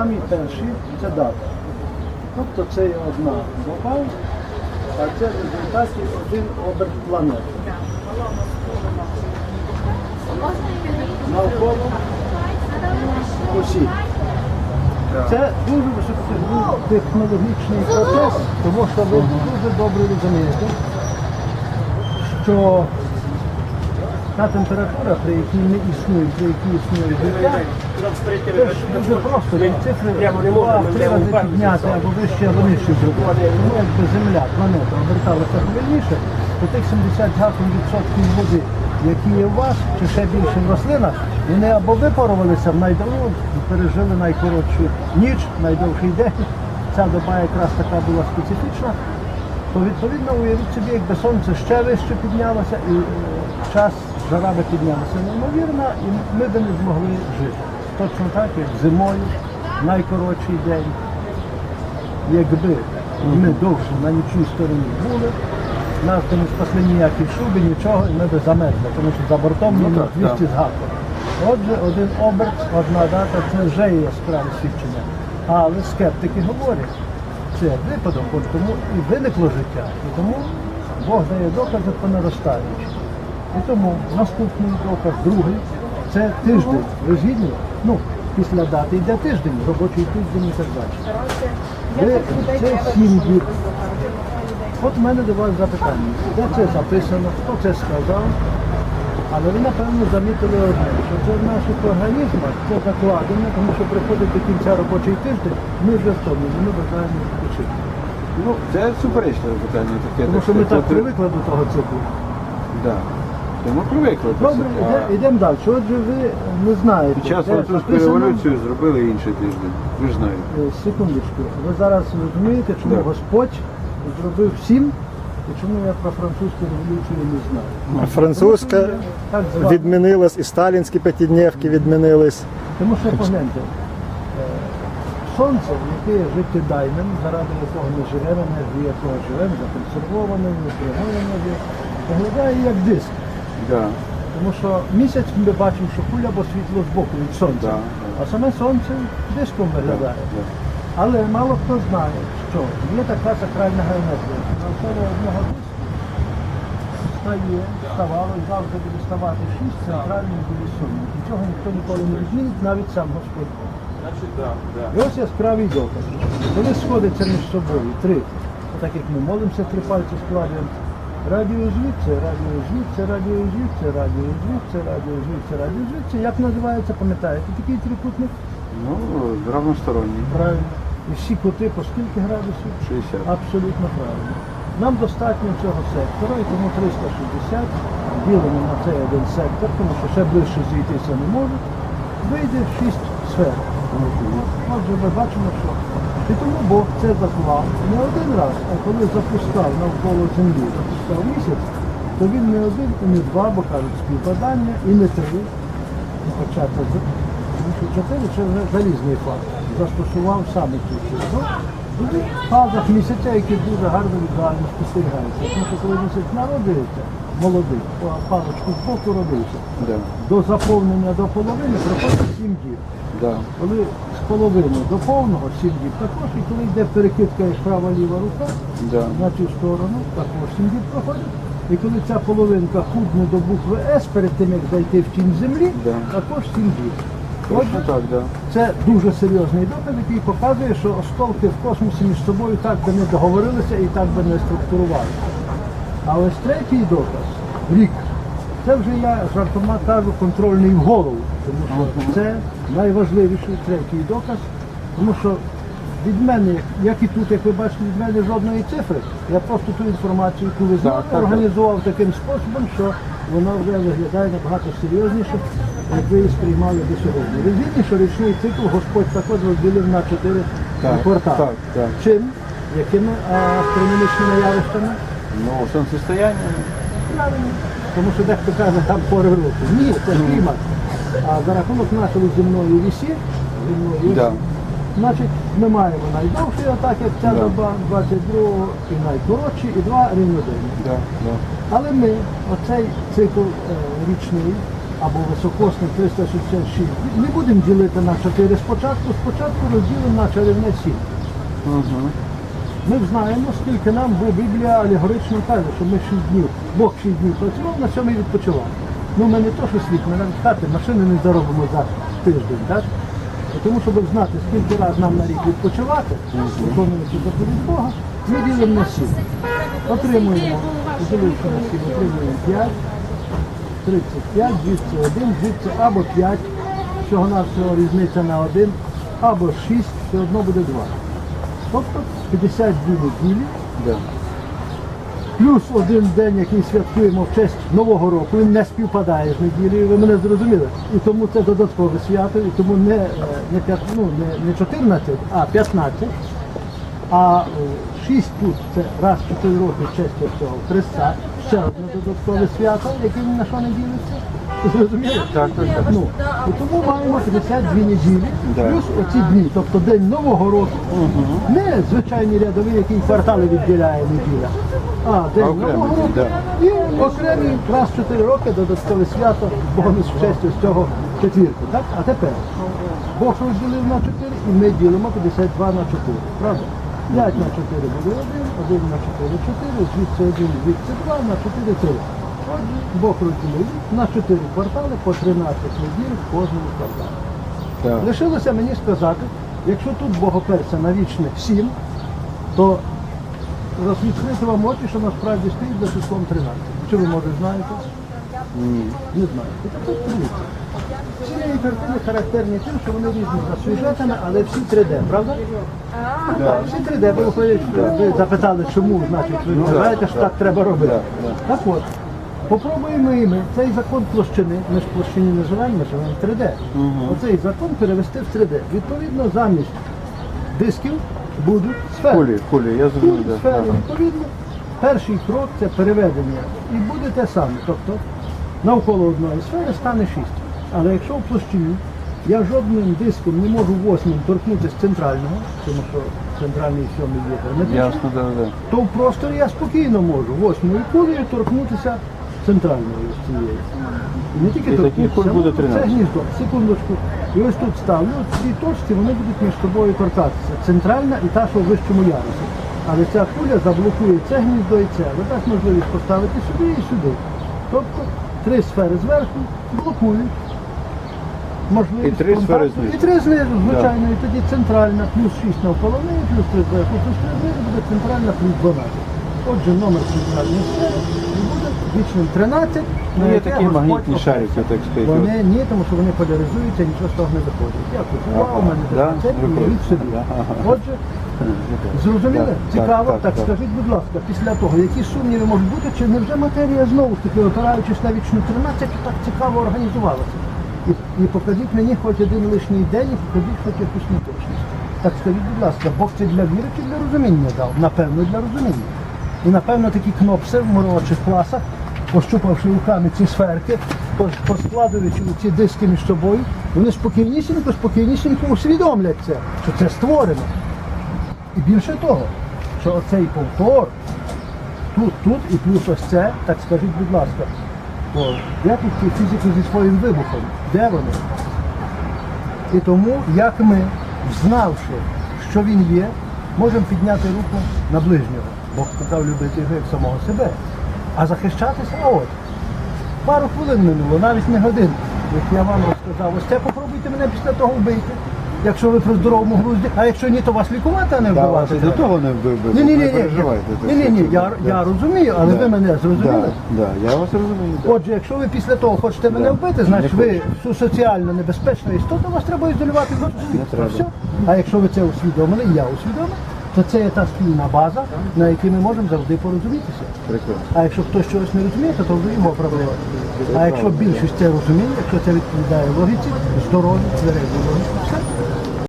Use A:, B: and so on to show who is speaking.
A: Самі перші це дата. Тобто це є одна доба, а це в результаті один оберт планети. Навколо осі. Це дуже високотехнологічний процес, тому що ви дуже добре розумієте, що та температура, при якій ми існуємо, при якій існує життя, дуже просто. Ці цифри три рази підняти або вище, або нижче зробити. Тому якби Земля, планета оберталася повільніше, то тих 70 гаком відсотків води, які є у вас, чи ще більше в рослинах, вони або випарувалися в найдову, пережили найкоротшу ніч, найдовший день. Ця доба якраз така була специфічна. То відповідно уявіть собі, якби сонце ще вище піднялося і е, час жара би піднялася неймовірно, і ми би не змогли жити. Точно так, як зимою, найкоротший день. Якби ми довше на нічній стороні були, нас би не спасли ніякі шуби, нічого, і ми би замерзли, тому що за бортом
B: Ну, так,
A: 200 з гаком. Отже, один оберт, одна дата це вже є яскраве свідчення. Але скептики говорять, це випадок, от тому і виникло життя. І тому Бог дає докази по наростаючи. І тому наступний доказ, другий, це тиждень. Ви згідні? Ну, після дати йде тиждень, робочий тиждень і так далі. Ви, це сім діб. От у мене до вас запитання. Де це записано, хто це сказав? Але ви, напевно, замітили одне, що це в наших організмах, це закладено, тому що приходить до кінця робочий тиждень, ми вже втомлені, ми бажаємо відпочити.
B: Ну, це суперечливе питання таке.
A: Тому що ми так привикли до того циклу.
B: Да. Тому привикли. до
A: Добре,
B: цього.
A: йде- йдемо далі. Отже, ви не знаєте.
B: Під час
A: де
B: французької
A: записано-
B: революції зробили інший тиждень. Ви ж знаєте.
A: Е, Секундочку, ви зараз розумієте, чому
B: Так.
A: Господь зробив всім і чому я про французьку революцію не знаю.
C: Французька
A: Так звали.
C: відмінилась, і сталінські п'ятидневки відмінились.
A: Тому що погляньте, е, сонце, яке є життєдайним, заради якого ми живемо, енергії якого живемо, законсервованим, непрямованим, виглядає як диск.
B: Да.
A: Тому що місяць ми бачимо, що куля або світло з боку від сонця,
B: Да,
A: а саме сонце диском виглядає.
B: Да.
A: Але мало хто знає, що є така сакральна геометрія. Навколо одного диску стає, ставало і завжди буде ставати шість центральних буде сумів. І цього ніхто ніколи не відмінить, навіть сам Господь. І ось яскравий доказ. Вони сходяться між собою три. Так як ми молимося, три пальці складаємо. Радіо звідси, радіо звідси, радіо звідси, радіо звідси, радіо звідси, радіо звідси. Як називається, пам'ятаєте, такий трикутник?
B: Ну, равносторонній.
A: Правильно. І всі кути по скільки градусів?
B: 60.
A: Абсолютно правильно. Нам достатньо цього сектора, і тому 360 ділимо на цей один сектор, тому що ще ближче зійтися не можуть, вийде 6 сфер. Отже, ми бачимо, що. І тому Бог це заклав не один раз, а коли запускав навколо землі, запускав місяць, то він не один і не два, бо кажуть, співпадання, і не три. Хоча це чотири це вже залізний факт. Застосував саме цю число. Тоді в фазах місяця, які дуже гарно візуально спостерігаються. Тому що коли місяць народжується, молодий, палочку з боку родився.
B: Да.
A: До заповнення до половини проходить сім діб.
B: Да.
A: Коли з половини до повного сім діб також, і коли йде перекидка як права-ліва рука,
B: Да.
A: на цю сторону також сім діб проходить. І коли ця половинка худне до букви С перед тим, як зайти в тінь землі,
B: Да.
A: також сім діб. Отже,
B: так, да.
A: це дуже серйозний доказ, який показує, що осколки в космосі між собою так би не договорилися і так би не структурувалися. А ось третій доказ рік. Це вже я жартома кажу контрольний в голову, тому що це найважливіший третій доказ, тому що від мене, як і тут, як ви бачите, від мене жодної цифри. Я просто ту інформацію, яку ви знали,
B: так, так.
A: організував таким способом, що воно вже виглядає набагато серйозніше, як ви її сприймали до сьогодні. Ви згідні, що річний цикл Господь також розділив на чотири квартали. Чим? Якими астрономічними явищами?
B: Ну, сонцестояння.
A: Правильно. Тому що дехто каже, там пори року. Ні, це клімат. А за рахунок нашої земної вісі, земної
B: Да.
A: значить, ми маємо найдовший атак, як ця
B: Да.
A: доба, 22 і найкоротші, і два рівноденні.
B: Да. Да.
A: Але ми, оцей цикл е, річний, або високосний 366. Не будемо ділити на 4 спочатку, спочатку розділимо на чарівне 7.
B: Угу.
A: Ми знаємо, скільки нам, бо Біблія алегорично каже, що ми 6 днів, Бог 6 днів працював, на сьомий відпочивав. Ну, ми не то, що світ, ми навіть хати, машини не заробимо за тиждень, так? Тому, щоб знати, скільки разів нам на рік відпочивати, виконуючи заповідь Бога, ми ділимо на 7. Отримуємо, поділивши на 7, отримуємо 5, 35, звідси 1, звідси або 5, всього навсього різниця на 1, або 6, все одно буде 2. Тобто 52 неділі,
B: Да.
A: плюс один день, який святкуємо в честь Нового року, він не співпадає з неділею, ви мене зрозуміли. І тому це додаткове свято, і тому не, е, не, ну, не, не 14, а 15. А 6 тут це раз в 4 роки в честь цього Христа, ще одне додаткове свято, яке ні на що не ділиться. Зрозуміли?
B: Так, так, так.
A: Ну, і тому маємо 52 неділі,
B: Да.
A: плюс оці дні, тобто день Нового року, не звичайний рядовий, який квартали відділяє неділя, а день
B: окремий
A: Нового року і окремий раз в 4 роки додаткове свято, бонус в честь з цього четвірку. Так? А тепер Бог розділив на 4 і ми ділимо 52 на 4. Правда? 5 на 4 буде 1, 1 на 4 4, звідси 1, звідси 2, на 4 3. Бог розділив на 4 квартали по 13 неділь в кожному кварталі.
B: Так.
A: Лишилося мені сказати, якщо тут богоперця на вічних 7, то розвідкрити вам очі, що насправді стоїть за числом 13. Чи ви може знаєте?
B: Ні.
A: Не знаєте. Так. Цієї картини характерні тим, що вони різні за сюжетами, але всі 3D, правда? Так, всі 3D. Ви, виходить, ви запитали, чому, значить, ви
B: Ну,
A: знаєте, що так треба робити. Так от, попробуємо і ми цей закон площини, ми ж площині не живемо, ми живемо в 3D. Оцей закон перевести в 3D. Відповідно, замість дисків будуть сфери.
B: Кулі, кулі, я зрозумів. Да.
A: сфери,
B: Ага.
A: відповідно, перший крок це переведення. І буде те саме. Тобто навколо одної сфери стане 6. Але якщо в площині я жодним диском не можу восьмим торкнутися центрального, тому що центральний сьомий є герметичний, то в просторі я спокійно можу восьмою кулею торкнутися центральної ось цієї. І не тільки
B: І таких
A: торкнутися,
B: куль буде
A: ну,
B: 13.
A: Це гніздо, секундочку. І ось тут ставлю, от ці точці вони будуть між собою торкатися. Центральна і та, що в вищому ярусі. Але ця куля заблокує це гніздо і це. Але дасть можливість поставити сюди і сюди. Тобто три сфери зверху блокують. Можливість
B: І три сфери знизу.
A: І три знизу, звичайно. І тоді центральна плюс 6 навколо плюс 3 зверху, плюс 3 знизу буде центральна плюс 12. Отже, номер центральної сфери і буде вічним 13.
B: Ну, є такі магнітні шарики, так сказати.
A: Вони ні, тому що вони поляризуються, нічого з того не виходить. Я купував, у мене
B: Да?
A: уявіть собі. Отже, зрозуміли? Цікаво.
B: так,
A: скажіть, будь ласка, після того, які сумніви можуть бути, чи невже матерія знову ж таки, опираючись на вічну 13, так цікаво організувалася? І, і покажіть мені хоч один лишній день, і покажіть хоч якусь неточність. Так скажіть, будь ласка, Бог це для віри чи для розуміння дав? Напевно, для розуміння. І напевно такі кнопси в молодших класах, пощупавши руками ці сферки, пос- поскладуючи ці диски між собою, вони спокійнісінько, спокійнісінько усвідомлять це, що це створено. І більше того, що оцей повтор тут, тут і плюс ось це, так скажіть, будь ласка, то де тут ті фізики зі своїм вибухом? Де вони? І тому, як ми, знавши, що він є, можемо підняти руку на ближнього. Бог сказав любити його як самого себе. А захищатися от. Пару хвилин минуло, навіть не годин, як я вам розказав. Ось це попробуйте мене після того вбити. Якщо ви при здоровому глузді, а якщо ні, то вас лікувати, а не вбивати.
B: і до того не вбив би,
A: Ні, ні, ні, ні, ні, ні, я,
B: Да.
A: я розумію, але
B: Да.
A: ви мене зрозуміли.
B: Да, да, я вас розумію. да.
A: Отже, якщо ви після того хочете мене вбити, значить ви соціально небезпечна істота, вас треба ізолювати. Все. А якщо ви це усвідомили, я усвідомив, то це є та спільна база, на якій ми можемо завжди порозумітися. А якщо хтось чогось не розуміє, то, то вже його проблема. А якщо більшість це розуміє, якщо це відповідає логіці, здоров'ю, тверезі логіці, все.